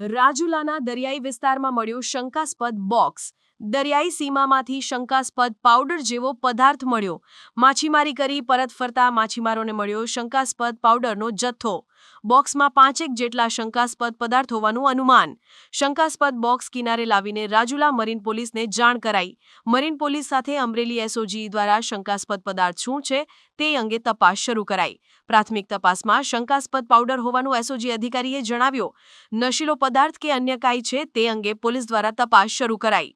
રાજુલાના દરિયાઈ વિસ્તારમાં મળ્યું શંકાસ્પદ બોક્સ દરિયાઈ સીમામાંથી શંકાસ્પદ પાવડર જેવો પદાર્થ મળ્યો. માછીમારી કરી પરત ફરતા માછીમારોને મળ્યો શંકાસ્પદ પાવડરનો જથ્થો. બોક્સમાં પાંચેક જેટલા શંકાસ્પદ પદાર્થ હોવાનું અનુમાન. શંકાસ્પદ બોક્સ કિનારે લાવીને રાજુલા મરીન પોલીસને જાણ કરાઈ. મરીન પોલીસ સાથે અમરેલી એસઓજી દ્વારા શંકાસ્પદ પદાર્થ શું છે તે અંગે તપાસ શરૂ કરાઈ. પ્રાથમિક તપાસમાં શંકાસ્પદ પાવડર હોવાનું એસઓજી અધિકારીએ જણાવ્યો. નશીલો પદાર્થ કે અન્ય કાંઈ છે તે અંગે પોલીસ દ્વારા તપાસ શરૂ કરાઈ.